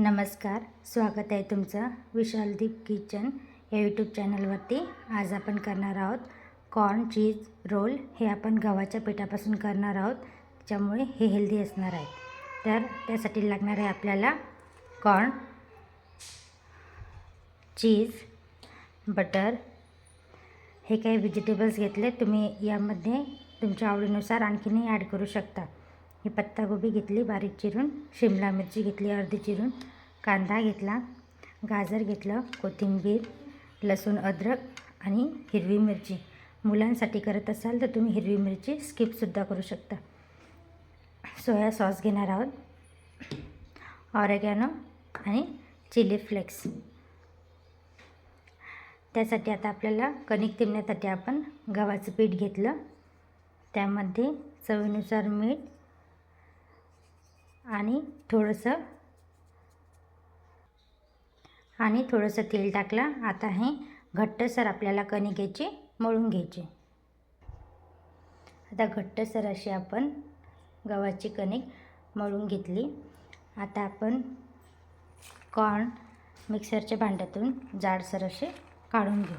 नमस्कार स्वागत आहे तुमचं विशालदीप किचन या यूट्यूब चॅनलवरती आज आपण करणार आहोत कॉर्न चीज रोल हे आपण गव्हाच्या पिठापासून करणार आहोत त्याच्यामुळे हे हेल्दी असणार आहे. तर त्यासाठी लागणार आहे आपल्याला कॉर्न चीज बटर हे काही व्हेजिटेबल्स घेतले तुम्ही यामध्ये तुमच्या आवडीनुसार आणखीनही ॲड करू शकता. ही पत्तागोबी घेतली बारीक चिरून शिमला मिरची घेतली अर्धी चिरून. कांदा घेतला गाजर घेतलं कोथिंबीर लसूण अद्रक आणि हिरवी मिरची. मुलांसाठी करत असाल तर तुम्ही हिरवी मिरची स्किपसुद्धा करू शकता. सोया सॉस घेणार आहोत. ऑरेगॅनो आणि चिली फ्लेक्स. त्यासाठी आता आपल्याला कणिक तिमण्यासाठी आपण गव्हाचं पीठ घेतलं. त्यामध्ये चवीनुसार मीठ आणि थोडंसं आणि थोडंसं तेल टाकलं. आता हे घट्टसर आपल्याला कणिकेची मळून घ्यायची. आता घट्टसर अशी आपण गव्हाची कणिक मळून घेतली. आता आपण कॉर्न मिक्सरच्या भांड्यातून जाडसर असे काढून घेऊ.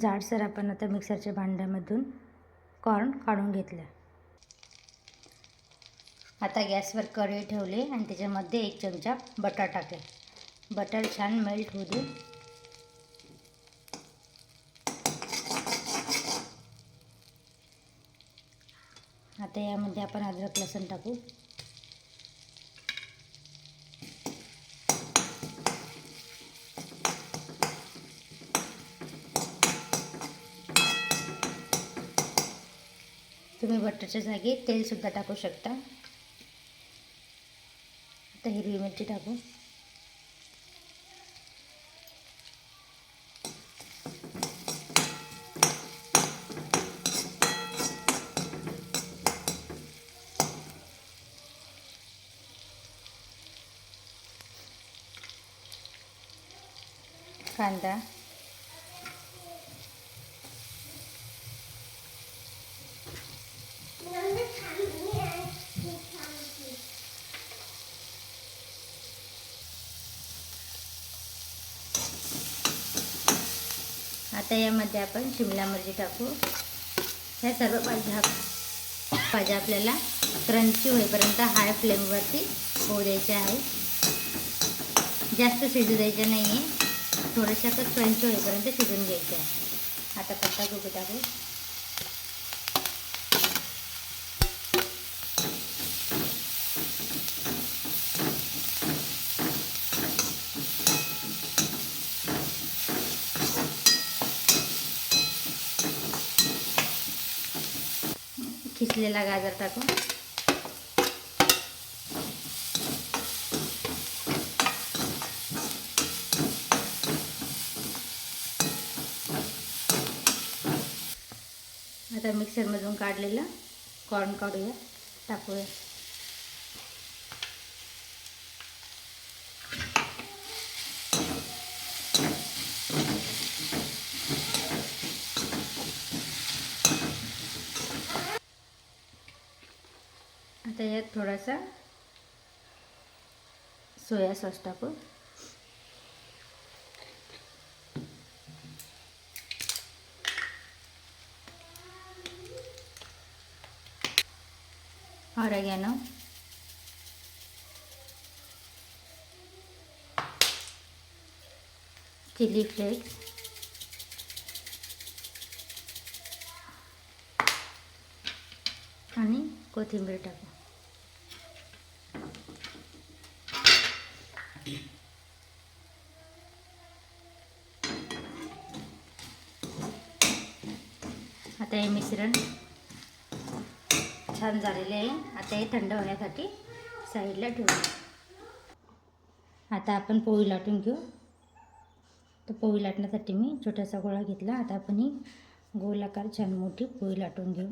जाडसर आपण आता मिक्सरच्या भांड्यामधून कॉर्न काढून घेतलं. आता गॅसवर कढई ठेवली आणि त्याच्यामध्ये एक चमचा बटर टाकले. बटर छान मेल्ट होऊ दे. आता यामध्ये आपण अद्रक लसूण टाकू. तुम्ही बटरच्या जागी तेलसुद्धा टाकू शकता. आता हिरवी मिरची टाकू. कांदा. आता यामध्ये आपण शिमला मिरची टाकू. ह्या सर्व भाज्या भाज्या आपल्याला क्रंची होईपर्यंत हाय फ्लेमवरती होऊ द्यायच्या आहे. जास्त शिजू द्यायच्या नाही आहे थोडंसं क्रंची होईपर्यंत शिजून घ्यायचं आहे. आता पत्ता गोबी टाकू? किसलेला गाजर टाकू आता मिक्सरमधून काढलेलं कॉर्न काढूया. टाकूया. आता यात थोडासा सोया सॉस टाकू. ऑरेगॅनो. Chilli flakes. आणि कोथिंबीर टाकू. आता हे मिश्रण छान झालेले आहे. आता हे थंड होण्यासाठी साईडला ठेवू आता आपण पोळी लाटून घेऊ. तर पोळी लाटण्यासाठी मी छोटासा गोळा घेतला. आता आपण ही गोलाकार छान मोठी पोळी लाटून घेऊ.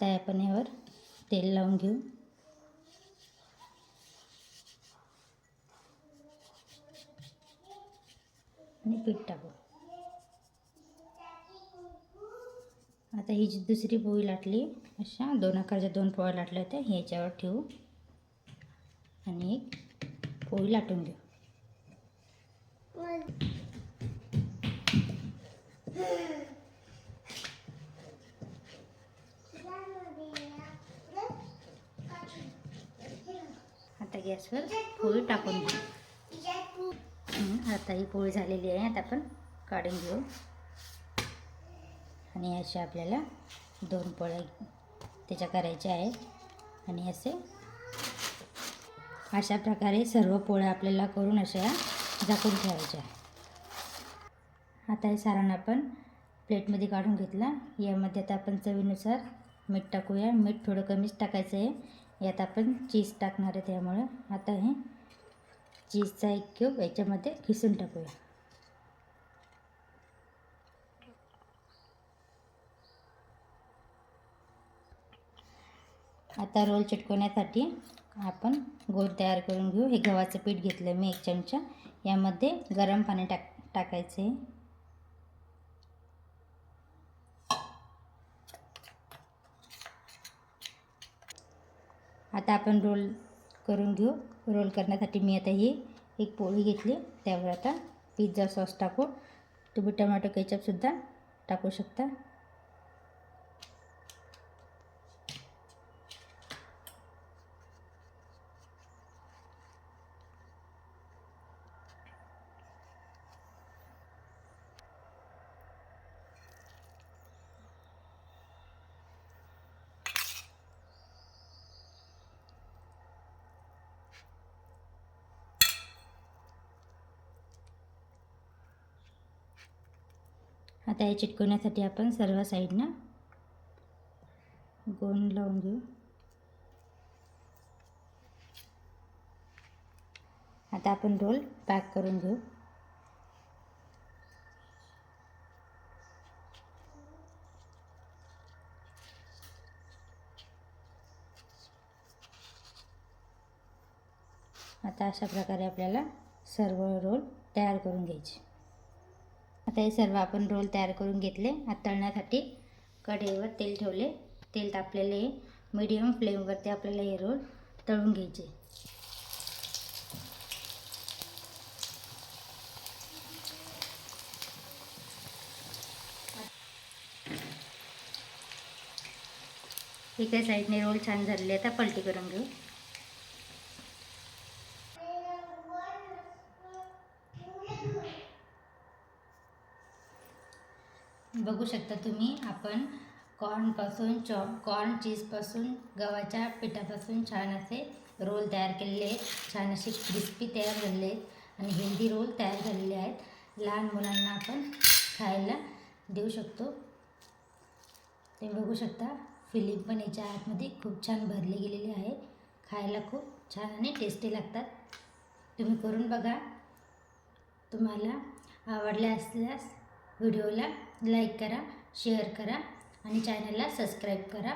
आता आपण यावर तेल लावून घेऊ. आणि पीठ टाकू. आता ही जी दुसरी पोळी लाटली अशा दोन आकारच्या दोन पोळ्या लाटल्या होत्या ह्याच्यावर ठेवू. आणि एक पोळी लाटून घेऊ. Hmm. गॅसवर पोळी टाकून घेऊ. आता ही पोळी झालेली आहे. आता आपण काढून घेऊ. आणि अशा आपल्याला दोन पोळ्या त्याच्या करायच्या आहेत. आणि असे अशा प्रकारे सर्व पोळ्या आपल्याला करून अशा झाकून ठेवायच्या. आता हे सारण आपण प्लेटमध्ये काढून घेतला. यामध्ये आता आपण चवीनुसार मीठ टाकूया. मीठ थोडं कमीच टाकायचं आहे. यात आपण चीज टाकणार आहे त्यामुळं. आता हे चीजचा एक क्यूब याच्यामध्ये खिसून टाकूया. आता रोल चिटकवण्यासाठी आपण गोल तयार करून घेऊ. हे गव्हाचं पीठ घेतलं मी एक चमचा. यामध्ये गरम पाणी टाक टाकायचे आता आपण रोल करून घेऊ. रोल करण्यासाठी मी आता ही एक पोळी घेतली. त्यावर आता पिझ्झा सॉस टाकू. तुम्ही टोमॅटो केचपसुद्धा टाकू शकता. आता हे चिटकवण्यासाठी आपण सर्व साईडनं गोंड लावून घेऊ. आता आपण रोल पॅक करून घेऊ. आता अशा प्रकारे आपल्याला सर्व रोल तयार करून घ्यायचे. आता हे सर्व आपण रोल तयार करून घेतले. आता तळण्यासाठी कढईवर तेल ठेवले. तेल तापलेले मीडियम फ्लेमवरती आपल्याला हे रोल तळून घ्यायचे. एका साईडने रोल छान झालेले आता पलटी करून घेऊ बघू शकता तुम्ही. आपण कॉर्नपासून चॉ कॉर्न चीजपासून गव्हाच्या पिठापासून छान असे रोल तयार केलेले आहेत. छान असे क्रिस्पी तयार झालेले आहेत आणि हेल्दी रोल तयार झालेले आहेत. लहान मुलांना आपण खायला देऊ शकतो. ते बघू शकता फिलिंग पण याच्या आतमध्ये खूप छान भरली गेलेली आहे. खायला खूप छान आणि टेस्टी लागतात. तुम्ही करून बघा. तुम्हाला आवडले असल्यास व्हिडिओला लाईक करा शेअर करा आणि चॅनलला सबस्क्राईब करा.